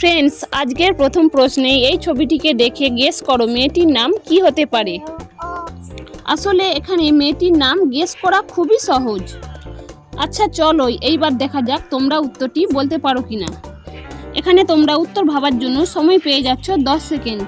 Friends আজকের প্রথম প্রশ্নে এই ছবিটিকে দেখে গেস করো, মেয়েটির নাম কি হতে পারে? আসলে এখানে মেয়েটির নাম গেস করা খুবই সহজ। আচ্ছা চলো, এইবার দেখা যাক তোমরা উত্তরটি বলতে পারো কি না এখানে তোমরা উত্তর ভাবার জন্য সময় পেয়ে যাচ্ছ দশ সেকেন্ড।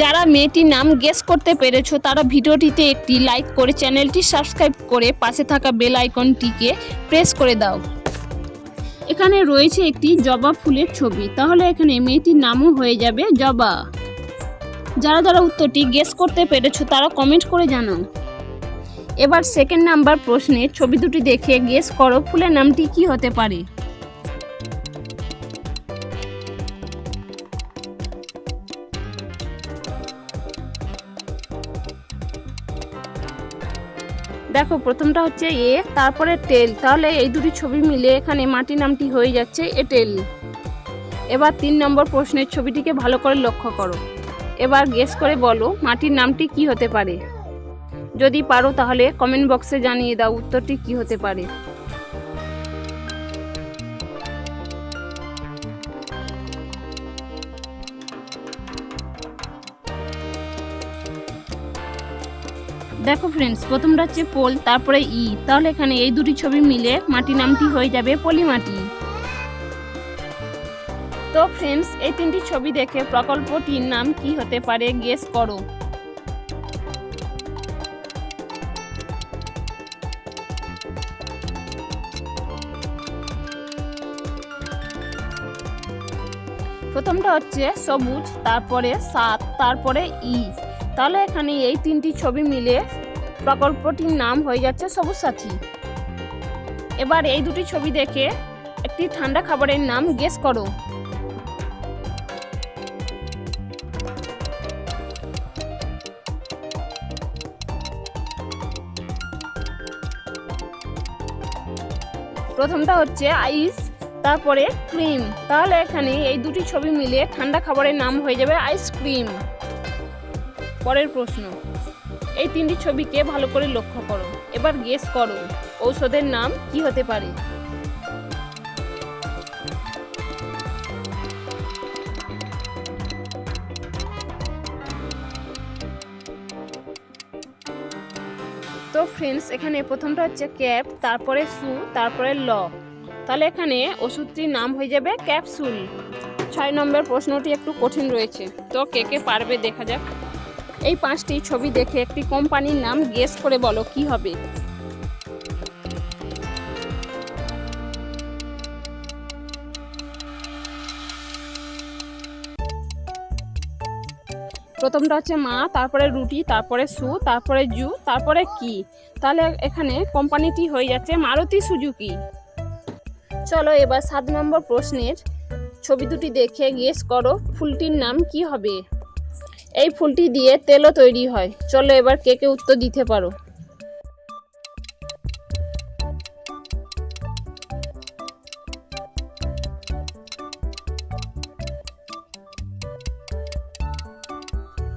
যারা মেয়েটির নাম গেস করতে পেরেছ, তারা ভিডিওটিতে একটি লাইক করে চ্যানেলটি সাবস্ক্রাইব করে পাশে থাকা বেল আইকনটিকে প্রেস করে দাও। এখানে রয়েছে একটি জবা ফুলের ছবি। তাহলে এখানে মেয়েটির নামও হয়ে যাবে জবা। যারা যারা উত্তরটি গেস করতে পেরেছ, তারা কমেন্ট করে জানাও। এবার সেকেন্ড নাম্বার প্রশ্নে ছবি দুটি দেখে গেস করো ফুলের নামটি কি হতে পারে। দেখো, প্রথমটা হচ্ছে এ, তারপরে টেল। তাহলে এই দুটি ছবি মিলে এখানে মাটি নামটি হয়ে যাচ্ছে এটেল এবার তিন নম্বর প্রশ্নের ছবিটিকে ভালো করে লক্ষ্য করো। এবার গেস করে বলো মাটির নামটি কি হতে পারে। যদি পারো তাহলে কমেন্ট বক্সে জানিয়ে দাও উত্তরটি কি হতে পারে। দেখো ফ্রেন্ডস প্রথমটা হচ্ছে পোল, তারপরে ই। তাহলে এখানে এই দুটি ছবি মিলে মাটি নামটি হয়ে যাবে পলি মাটি তো ফ্রেন্ডস এই তিনটি ছবি দেখে প্রকল্পটির নাম কি হতে পারে গেস করো। প্রথমটা হচ্ছে সবুজ, তারপরে সাত, তারপরে ই। তাহলে এখানে এই তিনটি ছবি মিলে প্রকল্পটির নাম হয়ে যাচ্ছে সবুজ সাথী। এবার এই দুটি ছবি দেখে একটি ঠান্ডা খাবারের নাম গেস করো। প্রথমটা হচ্ছে আইস তারপরে ক্রিম তাহলে এখানে এই দুটি ছবি মিলে ঠান্ডা খাবারের নাম হয়ে যাবে আইসক্রিম পরের প্রশ্ন। এই তিনটি ছবিকে ভালো করে লক্ষ্য করো। এবার গেস করো, ঔষধের নাম কি হতে পারে? তো ফ্রেন্ডস এখানে প্রথমটা হচ্ছে ক্যাপ তারপরে সু, তারপরে ল। তাহলে এখানে ওষুধটির নাম হয়ে যাবে ক্যাপসুল ছয় নম্বর প্রশ্নটি একটু কঠিন রয়েছে। তো কে কে পারবে দেখা যাক। এই পাঁচটি ছবি দেখে একটি কোম্পানির নাম গেস করে বলো, কি হবে? প্রথমটা হচ্ছে মা, তারপরে রুটি, তারপরে সু, তারপরে জু, তারপরে কি? তাহলে এখানে কোম্পানিটি হয়ে যাচ্ছে মারুতি সুজুকি। চলো এবার সাত নম্বর প্রশ্নের ছবি দুটি দেখে গেস করো, ফুলটির নাম কি হবে? এই ফুলটি দিয়ে তেলও তৈরি হয়। চলো এবার কে কে উত্তর দিতে পারো।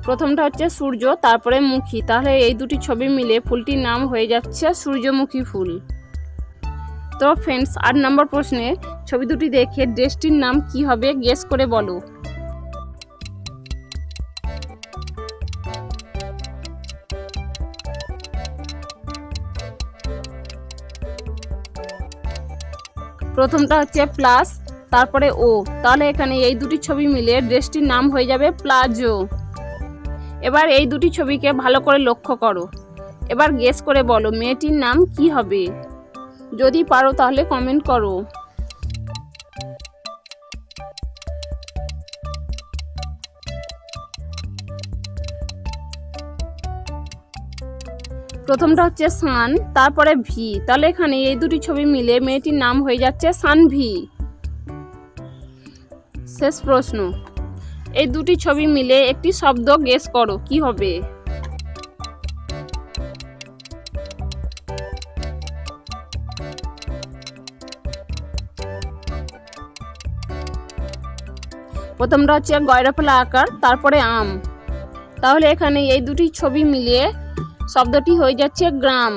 প্রথমটা হচ্ছে সূর্য, তারপরে মুখী। তাহলে এই দুটি ছবি মিলে ফুলটির নাম হয়ে যাচ্ছে সূর্যমুখী ফুল। তো ফ্রেন্ডস আট নম্বর প্রশ্নে ছবি দুটি দেখে ড্রেসটির নাম কি হবে গেস করে বলো। প্রথমটা হচ্ছে প্লাস, তারপরে ও। তাহলে এখানে এই দুটি ছবি মিলে ড্রেসটির নাম হয়ে যাবে প্লাজো। এবার এই দুটি ছবিকে ভালো করে লক্ষ্য করো। এবার গেস করে বলো, মেয়েটির নাম কি হবে? যদি পারো তাহলে কমেন্ট করো। প্রথমটা হচ্ছে সান, তারপরে ভি। তাহলে এখানে এই দুটি ছবি মিলে মেয়েটির নাম হয়ে যাচ্ছে সান ভি। শেষ প্রশ্ন। এই দুটি ছবি মিলে একটি শব্দ গেস করো, কি হবে? প্রথমটা হচ্ছে গয়রাফলা আকার, তারপরে আম। তাহলে এখানে এই দুটি ছবি মিলিয়ে শব্দটি হয়ে যাচ্ছে গ্রাম।